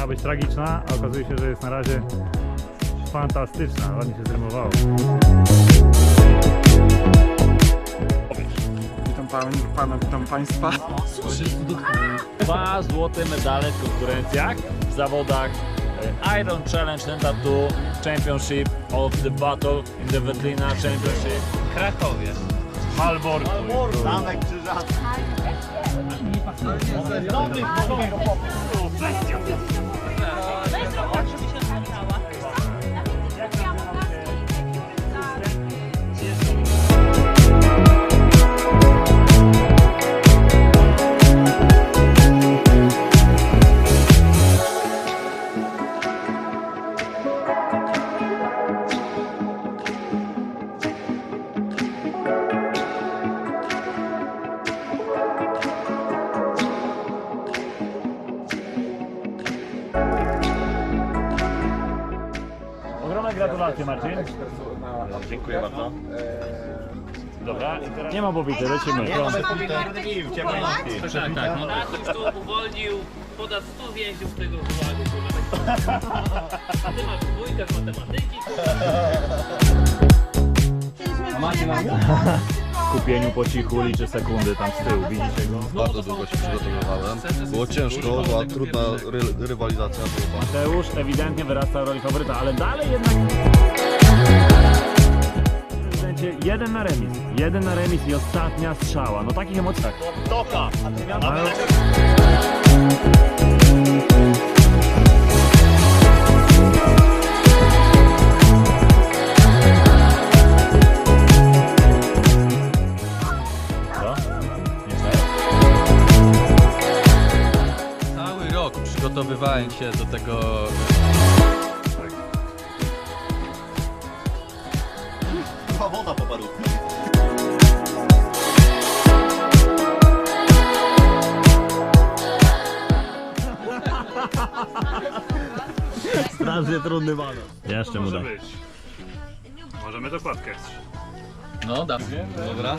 miała być tragiczna, a okazuje się, że jest na razie fantastyczna. Ładnie się zrymowało. Witam pan, pana, witam państwa. Dwa złote medale w konkurencjach w zawodach e, Iron Challenge Nenta 2 Championship of the Battle in the Wettlina Championship Krakowie. Malborku. Ogromne gratulacje Marcin. Dziękuję bardzo. Dobra, i teraz nie ma pobity, lecimy. Tak, tak. No tak, ktoś tu uwolnił ponad 100 więźniów z tego kurwa. A ty masz dwójkę z matematyki, W kupieniu po cichu liczy sekundy tam z tyłu, widzicie go? Bardzo długo się przygotowywałem. Było ciężko, była trudna ry rywalizacja. Mateusz ewidentnie wyrasta w roli faworyta, ale dalej jednak... Jeden na remis, jeden na remis i ostatnia strzała. No takich emocji... Tak. Ale... przygotowywałem się do tego. Chyba woda po. Strasznie trudny banan. Jeszcze mu. Możemy dokładkę. No, dam. Dobra.